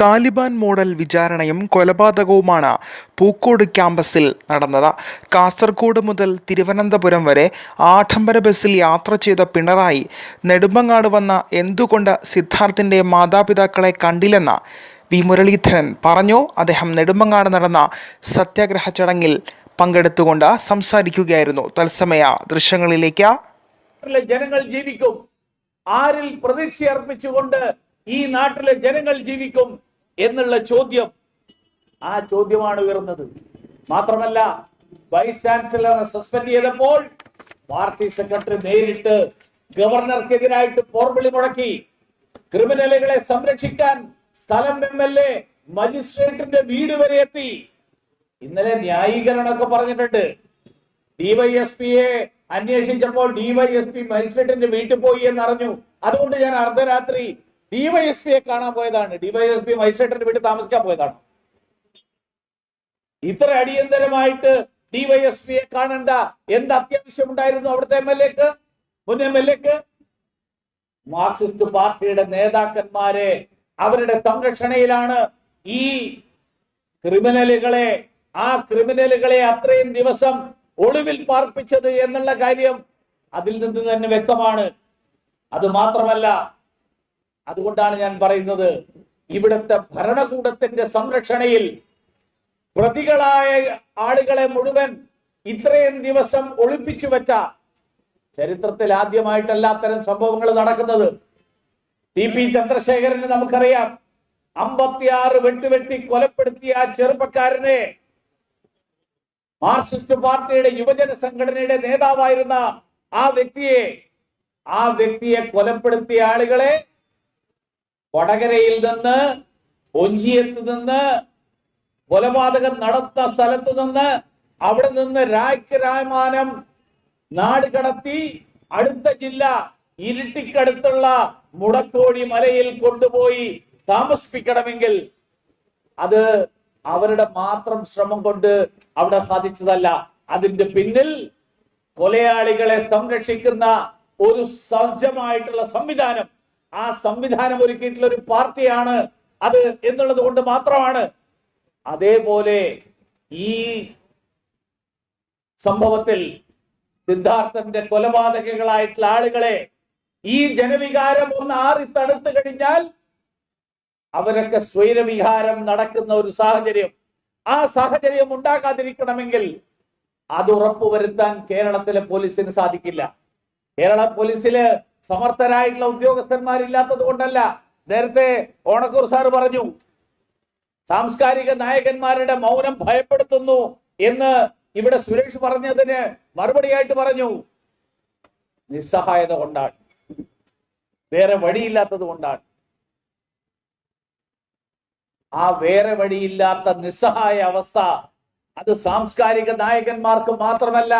Taliban model വിചാരണയും കൊലപാതകവുമാണ് പൂക്കോട് ക്യാമ്പസിൽ നടന്നത്. കാസർഗോഡ് മുതൽ തിരുവനന്തപുരം വരെ ആഡംബര ബസ്സിൽ യാത്ര ചെയ്ത പിണറായി നെടുമ്പങ്ങാട് വന്ന എന്തുകൊണ്ട് സിദ്ധാർത്ഥിന്റെ മാതാപിതാക്കളെ കണ്ടില്ലെന്ന് വി മുരളീധരൻ പറഞ്ഞു. അദ്ദേഹം നെടുമ്പങ്ങാട് നടന്ന സത്യാഗ്രഹ ചടങ്ങിൽ പങ്കെടുത്തുകൊണ്ട് സംസാരിക്കുകയായിരുന്നു. തത്സമയ ദൃശ്യങ്ങളിലേക്ക്. ജനങ്ങൾ ജീവിക്കും. ആരിൽ പ്രതീക്ഷ അർപ്പിച്ചുകൊണ്ട് ഈ നാട്ടിലെ ജനങ്ങൾ ജീവിക്കും. എന്നുള്ള ചോദ്യം ആ ചോദ്യമാണ് ഉയർന്നത്. മാത്രമല്ല വൈസ് ചാൻസലറെ സസ്പെൻഡ് ചെയ്തപ്പോൾ പാർട്ടി സെക്രട്ടറി നേരിട്ട് ഗവർണർക്കെതിരായിട്ട് പോർവിളി മുടക്കി ക്രിമിനലുകളെ സംരക്ഷിക്കാൻ സ്ഥലം എം എൽ എ മജിസ്ട്രേറ്റിന്റെ വീട് വരെ എത്തി. ഇന്നലെ ന്യായീകരണമൊക്കെ പറഞ്ഞിട്ടുണ്ട്. ഡിവൈഎസ്പിയെ അന്വേഷിച്ചപ്പോൾ ഡിവൈഎസ്പി മജിസ്ട്രേറ്റിന്റെ വീട്ടിൽ പോയി എന്ന് അറിഞ്ഞു അതുകൊണ്ട് ഞാൻ അർദ്ധരാത്രി ഡിവൈഎസ്പിയെ കാണാൻ പോയതാണ്. ഡിവൈഎസ്പി മജിസ്ട്രേറ്റിന്റെ വീട്ടിൽ താമസിക്കാൻ പോയതാണ്. ഇത്ര അടിയന്തരമായിട്ട് ഡിവൈഎസ്പിയെ കാണണ്ട എന്ത് അത്യാവശ്യം ഉണ്ടായിരുന്നു അവിടുത്തെ എം എൽ എക്ക്? മുൻ എം എൽ എക്ക്? മാർക്സിസ്റ്റ് പാർട്ടിയുടെ നേതാക്കന്മാരെ അവരുടെ സംരക്ഷണയിലാണ് ഈ ക്രിമിനലുകളെ ആ ക്രിമിനലുകളെ അത്രയും ദിവസം ഒളിവിൽ പാർപ്പിച്ചത് എന്നുള്ള കാര്യം അതിൽ നിന്ന് തന്നെ വ്യക്തമാണ്. അത് മാത്രമല്ല അതുകൊണ്ടാണ് ഞാൻ പറയുന്നത് ഇവിടുത്തെ ഭരണകൂടത്തിന്റെ സംരക്ഷണയിൽ പ്രതികളായ ആളുകളെ മുഴുവൻ ഇത്രയും ദിവസം ഒളിപ്പിച്ചു വെച്ച ചരിത്രത്തിൽ ആദ്യമായിട്ടല്ല അത്തരം സംഭവങ്ങൾ നടക്കുന്നത്. ടി പി ചന്ദ്രശേഖരന് നമുക്കറിയാം അമ്പത്തിയാറ് വെട്ടുവെട്ടി കൊലപ്പെടുത്തിയ ആ ചെറുപ്പക്കാരനെ മാർക്സിസ്റ്റ് പാർട്ടിയുടെ യുവജന സംഘടനയുടെ നേതാവായിരുന്ന ആ വ്യക്തിയെ ആ വ്യക്തിയെ കൊലപ്പെടുത്തിയ ആളുകളെ വടകരയിൽ നിന്ന് ഒഞ്ചിയത്ത് നിന്ന് കൊലപാതകം നടത്ത സ്ഥലത്ത് നിന്ന് അവിടെ നിന്ന് രായ്ക്ക് രാമാനം നാട് കടത്തി അടുത്ത ജില്ല ഇരുട്ടിക്കടുത്തുള്ള മുടക്കോടി മലയിൽ കൊണ്ടുപോയി താമസിപ്പിക്കണമെങ്കിൽ അത് അവരുടെ മാത്രം ശ്രമം കൊണ്ട് അവിടെ സാധിച്ചതല്ല. അതിന്റെ പിന്നിൽ കൊലയാളികളെ സംരക്ഷിക്കുന്ന ഒരു സജ്ജമായിട്ടുള്ള സംവിധാനം ആ സംവിധാനം ഒരുക്കിയിട്ടുള്ള ഒരു പാർട്ടിയാണ് അത് എന്നുള്ളത് കൊണ്ട് മാത്രമാണ് അതേപോലെ ഈ സംഭവത്തിൽ സിദ്ധാർത്ഥന്റെ കൊലപാതകങ്ങളായിട്ടുള്ള ആളുകളെ ഈ ജനവികാരം ഒന്ന് ആറി തണുത്തു കഴിഞ്ഞാൽ അവരൊക്കെ സ്വൈരവിഹാരം നടക്കുന്ന ഒരു സാഹചര്യം. ആ സാഹചര്യം ഉണ്ടാകാതിരിക്കണമെങ്കിൽ അത് ഉറപ്പുവരുത്താൻ കേരളത്തിലെ പോലീസിന് സാധിക്കില്ല. കേരള പോലീസിൽ സമർത്ഥരായിട്ടുള്ള ഉദ്യോഗസ്ഥന്മാരില്ലാത്തത് കൊണ്ടല്ല. നേരത്തെ ഓണക്കൂർ സാർ പറഞ്ഞു സാംസ്കാരിക നായകന്മാരുടെ മൗനം ഭയപ്പെടുത്തുന്നു എന്ന് ഇവിടെ സുരേഷ് പറഞ്ഞതിന് മറുപടിയായിട്ട് പറഞ്ഞു. നിസ്സഹായത കൊണ്ടാണ്. വേറെ വഴിയില്ലാത്തത് കൊണ്ടാണ്. ആ വേറെ വഴിയില്ലാത്ത നിസ്സഹായ അവസ്ഥ അത് സാംസ്കാരിക നായകന്മാർക്ക് മാത്രമല്ല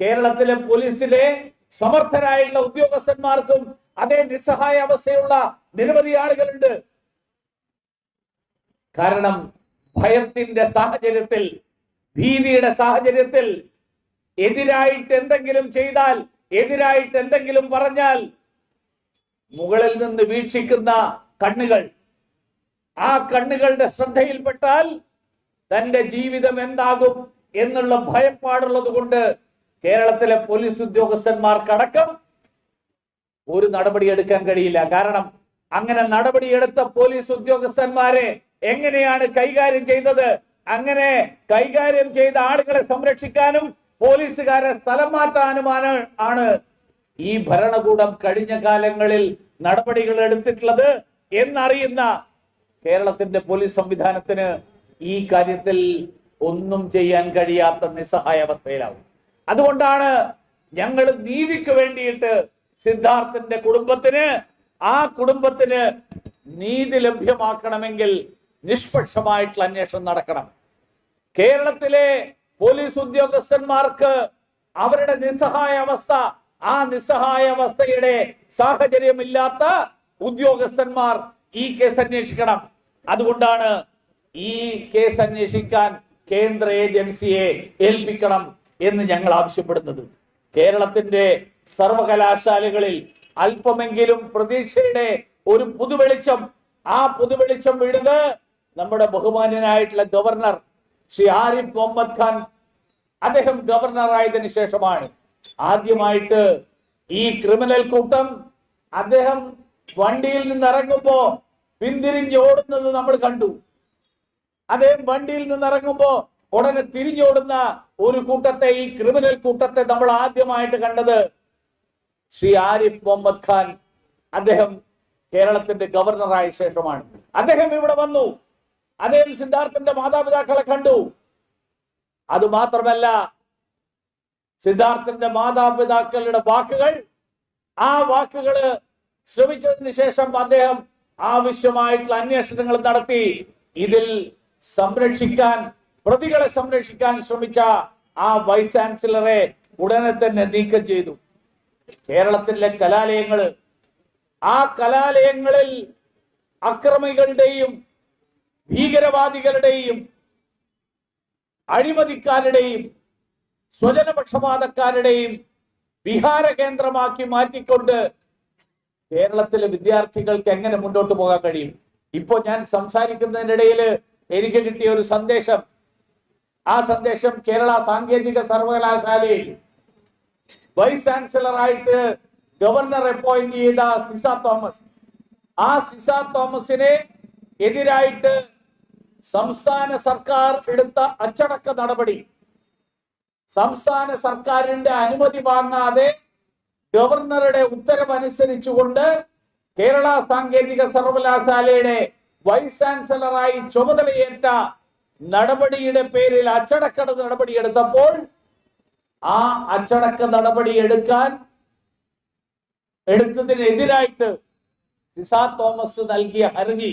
കേരളത്തിലെ പോലീസിലെ സമർത്ഥരായുള്ള ഉദ്യോഗസ്ഥന്മാർക്കും അതേ നിസ്സഹായ അവസ്ഥയുള്ള നിരവധി ആളുകളുണ്ട്. കാരണം ഭയത്തിന്റെ സാഹചര്യത്തിൽ ഭീതിയുടെ സാഹചര്യത്തിൽ എതിരായിട്ട് എന്തെങ്കിലും ചെയ്താൽ എതിരായിട്ട് എന്തെങ്കിലും പറഞ്ഞാൽ മുകളിൽ നിന്ന് വീക്ഷിക്കുന്ന കണ്ണുകൾ ആ കണ്ണുകളുടെ ശ്രദ്ധയിൽപ്പെട്ടാൽ തന്റെ ജീവിതം എന്താകും എന്നുള്ള ഭയപ്പാടുള്ളത് കൊണ്ട് കേരളത്തിലെ പോലീസ് ഉദ്യോഗസ്ഥന്മാർക്കടക്കം ഒരു നടപടി എടുക്കാൻ കഴിയില്ല. കാരണം അങ്ങനെ നടപടിയെടുത്ത പോലീസ് ഉദ്യോഗസ്ഥന്മാരെ എങ്ങനെയാണ് കൈകാര്യം ചെയ്തത്? അങ്ങനെ കൈകാര്യം ചെയ്ത ആളുകളെ സംരക്ഷിക്കാനും പോലീസുകാരെ സ്ഥലം മാറ്റാനുമാണ് ആണ് ഈ ഭരണകൂടം കഴിഞ്ഞ കാലങ്ങളിൽ നടപടികൾ എടുത്തിട്ടുള്ളത് എന്നറിയുന്ന കേരളത്തിന്റെ പോലീസ് സംവിധാനത്തിന് ഈ കാര്യത്തിൽ ഒന്നും ചെയ്യാൻ കഴിയാത്ത നിസ്സഹായ അവസ്ഥയിലാവും അതുകൊണ്ടാണ് ഞങ്ങൾ നീതിക്ക് വേണ്ടിയിട്ട് സിദ്ധാർത്ഥന്റെ കുടുംബത്തിന് ആ കുടുംബത്തിന് നീതി ലഭ്യമാക്കണമെങ്കിൽ നിഷ്പക്ഷമായിട്ടുള്ള അന്വേഷണം നടക്കണം. കേരളത്തിലെ പോലീസ് ഉദ്യോഗസ്ഥന്മാർക്ക് അവരുടെ നിസ്സഹായ അവസ്ഥ ആ നിസ്സഹായ അവസ്ഥയുടെ സാഹചര്യമില്ലാത്ത ഉദ്യോഗസ്ഥന്മാർ ഈ കേസ് അന്വേഷിക്കണം. അതുകൊണ്ടാണ് ഈ കേസ് അന്വേഷിക്കാൻ കേന്ദ്ര ഏജൻസിയെ ഏൽപ്പിക്കണം. എന്ന് ഞങ്ങൾ ആവശ്യപ്പെടുന്നത്. കേരളത്തിന്റെ സർവകലാശാലകളിൽ അല്പമെങ്കിലും പ്രതീക്ഷയുടെ ഒരു പുതുവെളിച്ചം ആ പുതുവെളിച്ചം വീഴുന്നത് നമ്മുടെ ബഹുമാന്യനായിട്ടുള്ള ഗവർണർ ശ്രീ ആരിഫ് മുഹമ്മദ് ഖാൻ അദ്ദേഹം ഗവർണർ ആയതിനു ശേഷമാണ്. ആദ്യമായിട്ട് ഈ ക്രിമിനൽ കൂട്ടം അദ്ദേഹം വണ്ടിയിൽ നിന്ന് ഇറങ്ങുമ്പോ പിന്തിരിഞ്ഞ് ഓടുന്നത് നമ്മൾ കണ്ടു. അദ്ദേഹം വണ്ടിയിൽ നിന്ന് ഇറങ്ങുമ്പോ ഉടനെ തിരിഞ്ഞോടുന്ന ഒരു കൂട്ടത്തെ ഈ ക്രിമിനൽ കൂട്ടത്തെ നമ്മൾ ആദ്യമായിട്ട് കണ്ടത് ശ്രീ ആരിഫ് മുഹമ്മദ് ഖാൻ. അദ്ദേഹം കേരളത്തിന്റെ ഗവർണറായ ശേഷമാണ്. അദ്ദേഹം ഇവിടെ വന്നു. അദ്ദേഹം സിദ്ധാർത്ഥന്റെ മാതാപിതാക്കളെ കണ്ടു. അത് മാത്രമല്ല സിദ്ധാർത്ഥന്റെ മാതാപിതാക്കളുടെ വാക്കുകൾ ആ വാക്കുകൾ ശ്രമിച്ചതിന് ശേഷം അദ്ദേഹം ആവശ്യമായിട്ടുള്ള അന്വേഷണങ്ങൾ നടത്തി. ഇതിൽ സംരക്ഷിക്കാൻ പ്രതികളെ സംരക്ഷിക്കാൻ ശ്രമിച്ച ആ വൈസ് ചാൻസലറെ ഉടനെ തന്നെ നീക്കം ചെയ്തു. കേരളത്തിലെ കലാലയങ്ങൾ ആ കലാലയങ്ങളിൽ അക്രമികളുടെയും ഭീകരവാദികളുടെയും അഴിമതിക്കാരുടെയും സ്വജനപക്ഷപാതക്കാരുടെയും വിഹാര കേന്ദ്രമാക്കി മാറ്റിക്കൊണ്ട് കേരളത്തിലെ വിദ്യാർത്ഥികൾക്ക് എങ്ങനെ മുന്നോട്ട് പോകാൻ കഴിയും? ഇപ്പോൾ ഞാൻ സംസാരിക്കുന്നതിനിടയിൽ എനിക്ക് കിട്ടിയ ഒരു സന്ദേശം ആ സന്ദേശം കേരള സാങ്കേതിക സർവകലാശാലയിൽ വൈസ് ചാൻസലറായിട്ട് ഗവർണർ അപ്പോയിന്റ് ചെയ്ത സിസ തോമസ്. ആ സിസ തോമസിനെ എതിരായിട്ട് സംസ്ഥാന സർക്കാർ എടുത്ത അച്ചടക്ക നടപടി. സംസ്ഥാന സർക്കാരിന്റെ അനുമതി വാങ്ങാതെ ഗവർണറുടെ ഉത്തരവ് അനുസരിച്ചുകൊണ്ട് കേരള സാങ്കേതിക സർവകലാശാലയുടെ വൈസ് ചാൻസലറായി ചുമതലയേറ്റ നടപടിയുടെ പേരിൽ അച്ചടക്ക നടപടി എടുത്തപ്പോൾ ആ അച്ചടക്ക നടപടി എടുക്കാൻ എടുത്തതിനെതിരായിട്ട് സിസാ തോമസ് നൽകിയ ഹർജി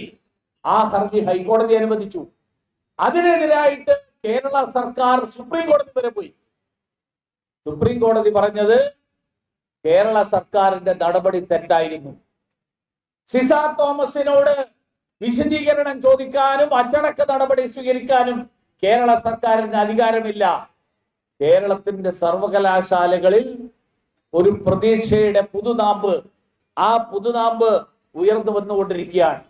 ആ ഹർജി ഹൈക്കോടതി അനുവദിച്ചു. അതിനെതിരായിട്ട് കേരള സർക്കാർ സുപ്രീം കോടതി വരെ പോയി. സുപ്രീം കോടതി പറഞ്ഞത് കേരള സർക്കാരിന്റെ നടപടി തെറ്റായിരുന്നു. സിസാ തോമസിനോട് വിശദീകരണം ചോദിക്കാനും അച്ചടക്ക നടപടി സ്വീകരിക്കാനും കേരള സർക്കാരിന് അധികാരമില്ല. കേരളത്തിന്റെ സർവകലാശാലകളിൽ ഒരു പ്രതീക്ഷയുടെ പുതുനാമ്പ് ആ പുതുനാമ്പ് ഉയർന്നു വന്നുകൊണ്ടിരിക്കുകയാണ്.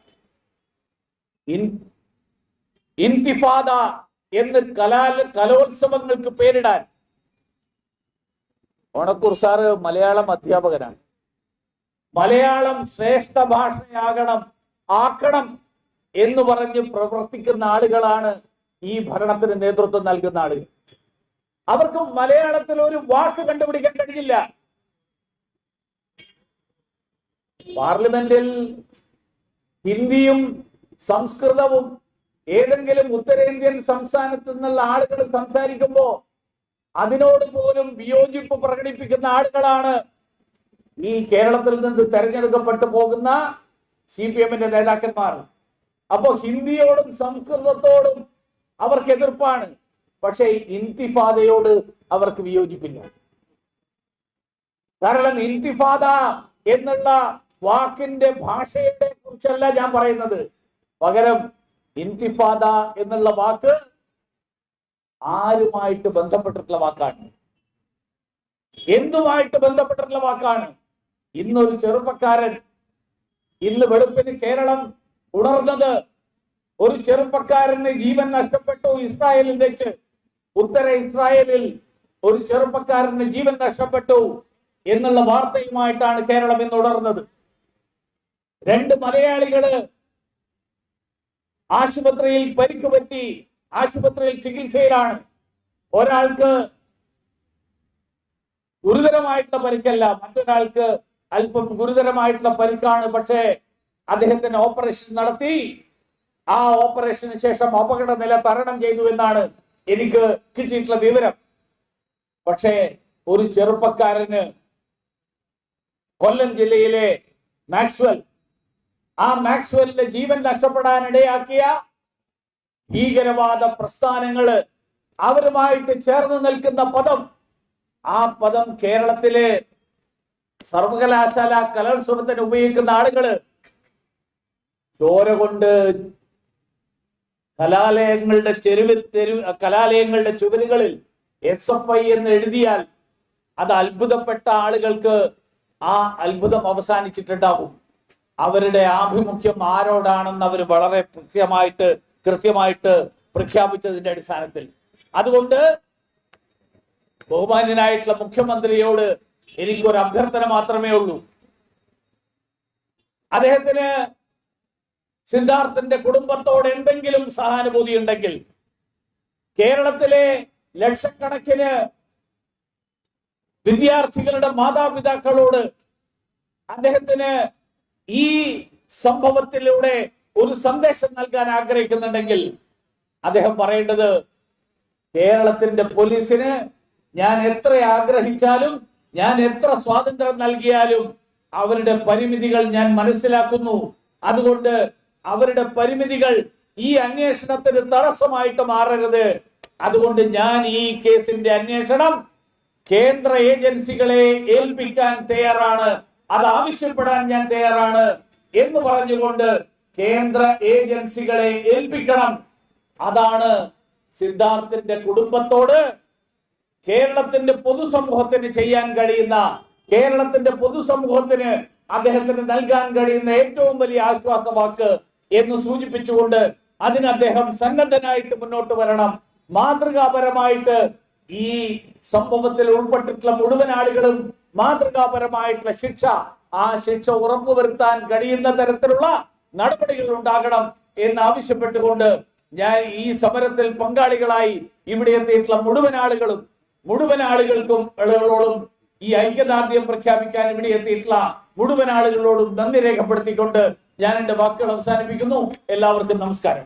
ഇന്തിഫാദ എന്ന് കലാ കലോത്സവങ്ങൾക്ക് പേരിടാൻ. ഓണക്കൂർ സാറ് മലയാളം അധ്യാപകനാണ്. മലയാളം ശ്രേഷ്ഠ ഭാഷയാകണം. ആക്കണം എന്ന് പറഞ്ഞ് പ്രവർത്തിക്കുന്ന ആളുകളാണ് ഈ ഭരണത്തിന് നേതൃത്വം നൽകുന്ന ആളുകൾ. അവർക്ക് മലയാളത്തിൽ ഒരു വാക്ക് കണ്ടുപിടിക്കാൻ കഴിയില്ല പാർലമെന്റിൽ ഹിന്ദിയും സംസ്കൃതവും ഏതെങ്കിലും ഉത്തരേന്ത്യൻ സംസ്ഥാനത്തു നിന്നുള്ള ആളുകൾ സംസാരിക്കുമ്പോ അതിനോട് പോലും വിയോജിപ്പ് പ്രകടിപ്പിക്കുന്ന ആളുകളാണ് ഈ കേരളത്തിൽ നിന്ന് തെരഞ്ഞെടുക്കപ്പെട്ടു പോകുന്ന സി പി എമ്മിന്റെ നേതാക്കന്മാർ. അപ്പോ ഹിന്ദിയോടും സംസ്കൃതത്തോടും അവർക്ക് എതിർപ്പാണ്. പക്ഷേ ഇന്തിഫാദയോട് അവർക്ക് വിയോജിപ്പില്ല. കാരണം ഇന്തിഫാദ എന്നുള്ള വാക്കിന്റെ ഭാഷയുടെ കുറിച്ചല്ല ഞാൻ പറയുന്നത്. പകരം ഇന്തിഫാദ എന്നുള്ള വാക്ക് ആരുമായിട്ട് ബന്ധപ്പെട്ടിട്ടുള്ള വാക്കാണ്. എന്തുമായിട്ട് ബന്ധപ്പെട്ടിട്ടുള്ള വാക്കാണ്? ഇന്നൊരു ചെറുപ്പക്കാരൻ ഇന്ന് വെളുപ്പിന് കേരളം ഉണർന്നത്. ഒരു ചെറുപ്പക്കാരന് ജീവൻ നഷ്ടപ്പെട്ടു ഇസ്രായേലിൽ വെച്ച്. ഉത്തര ഇസ്രായേലിൽ ഒരു ചെറുപ്പക്കാരന് ജീവൻ നഷ്ടപ്പെട്ടു എന്നുള്ള വാർത്തയുമായിട്ടാണ് കേരളം ഇന്ന് ഉണർന്നത്. രണ്ട് മലയാളികൾ ആശുപത്രിയിൽ പരിക്ക് പറ്റി ആശുപത്രിയിൽ ചികിത്സയിലാണ്. ഒരാൾക്ക് ഗുരുതരമായിട്ടുള്ള പരിക്കല്ല മറ്റൊരാൾക്ക് അല്പം ഗുരുതരമായിട്ടുള്ള പരിക്കാണ്. പക്ഷേ അദ്ദേഹത്തിന് ഓപ്പറേഷൻ നടത്തി. ആ ഓപ്പറേഷന് ശേഷം അപകട നില തരണം ചെയ്തു എന്നാണ് എനിക്ക് കിട്ടിയിട്ടുള്ള വിവരം. പക്ഷേ ഒരു ചെറുപ്പക്കാരന് കൊല്ലം ജില്ലയിലെ മാക്സ്വൽ ആ മാക്സ്വലിന്റെ ജീവൻ നഷ്ടപ്പെടാനിടയാക്കിയ ഭീകരവാദ പ്രസ്ഥാനങ്ങൾ അവരുമായിട്ട് ചേർന്ന് നിൽക്കുന്ന പദം ആ പദം കേരളത്തിലെ സർവകലാശാല കലോത്സവത്തിന് ഉപയോഗിക്കുന്ന ആളുകൾ ചോര കൊണ്ട് കലാലയങ്ങളുടെ ചെരുവ് തെരു കലാലയങ്ങളുടെ ചുവരുകളിൽ എസ് എഫ് ഐ എന്ന് എഴുതിയാൽ അത് അത്ഭുതപ്പെട്ട ആളുകൾക്ക് ആ അത്ഭുതം അവസാനിച്ചിട്ടുണ്ടാവും. അവരുടെ ആഭിമുഖ്യം ആരോടാണെന്ന് അവർ വളരെ കൃത്യമായിട്ട് കൃത്യമായിട്ട് പ്രഖ്യാപിച്ചതിന്റെ അടിസ്ഥാനത്തിൽ. അതുകൊണ്ട് ബഹുമാന്യനായിട്ടുള്ള മുഖ്യമന്ത്രിയോട് എനിക്കൊരു അഭ്യർത്ഥന മാത്രമേ ഉള്ളൂ. അദ്ദേഹത്തിന് സിദ്ധാർത്ഥന്റെ കുടുംബത്തോട് എന്തെങ്കിലും സഹാനുഭൂതി ഉണ്ടെങ്കിൽ കേരളത്തിലെ ലക്ഷക്കണക്കിന് വിദ്യാർത്ഥികളുടെ മാതാപിതാക്കളോട് അദ്ദേഹത്തിന് ഈ സംഭവത്തിലൂടെ ഒരു സന്ദേശം നൽകാൻ ആഗ്രഹിക്കുന്നുണ്ടെങ്കിൽ അദ്ദേഹം പറയേണ്ടത് കേരളത്തിന്റെ പോലീസിന് ഞാൻ എത്ര ആഗ്രഹിച്ചാലും ഞാൻ എത്ര സ്വാതന്ത്ര്യം നൽകിയാലും അവരുടെ പരിമിതികൾ ഞാൻ മനസ്സിലാക്കുന്നു. അതുകൊണ്ട് അവരുടെ പരിമിതികൾ ഈ അന്വേഷണത്തിന് തടസ്സമായിട്ട് മാറരുത്. അതുകൊണ്ട് ഞാൻ ഈ കേസിന്റെ അന്വേഷണം കേന്ദ്ര ഏജൻസികളെ ഏൽപ്പിക്കാൻ തയ്യാറാണ്. അത് ആവശ്യപ്പെടാൻ ഞാൻ തയ്യാറാണ് എന്ന് പറഞ്ഞുകൊണ്ട് കേന്ദ്ര ഏജൻസികളെ ഏൽപ്പിക്കണം. അതാണ് സിദ്ധാർത്ഥിന്റെ കുടുംബത്തോട് കേരളത്തിന്റെ പൊതുസമൂഹത്തിന് ചെയ്യാൻ കഴിയുന്ന കേരളത്തിന്റെ പൊതുസമൂഹത്തിന് അദ്ദേഹത്തിന് നൽകാൻ കഴിയുന്ന ഏറ്റവും വലിയ ആശ്വാസവാക്ക് എന്ന് സൂചിപ്പിച്ചുകൊണ്ട് അതിന് അദ്ദേഹം സന്നദ്ധനായിട്ട് മുന്നോട്ട് വരണം. മാതൃകാപരമായിട്ട് ഈ സംഭവത്തിൽ ഉൾപ്പെട്ടിട്ടുള്ള മുഴുവൻ ആളുകളും മാതൃകാപരമായിട്ടുള്ള ശിക്ഷ ആ ശിക്ഷ ഉറപ്പുവരുത്താൻ കഴിയുന്ന തരത്തിലുള്ള നടപടികൾ ഉണ്ടാകണം എന്ന് ആവശ്യപ്പെട്ടുകൊണ്ട് ഞാൻ ഈ സമരത്തിൽ പങ്കാളികളായി ഇവിടെ എത്തിയിട്ടുള്ള മുഴുവൻ ആളുകളും മുഴുവൻ ആളുകൾക്കും ആളുകളോടും ഈ ഐക്യദാർഢ്യം പ്രഖ്യാപിക്കാൻ ഇവിടെ എത്തിയിട്ടുള്ള മുഴുവൻ ആളുകളോടും നന്ദി രേഖപ്പെടുത്തിക്കൊണ്ട് ഞാൻ എന്റെ വാക്കുകൾ അവസാനിപ്പിക്കുന്നു. എല്ലാവർക്കും നമസ്കാരം.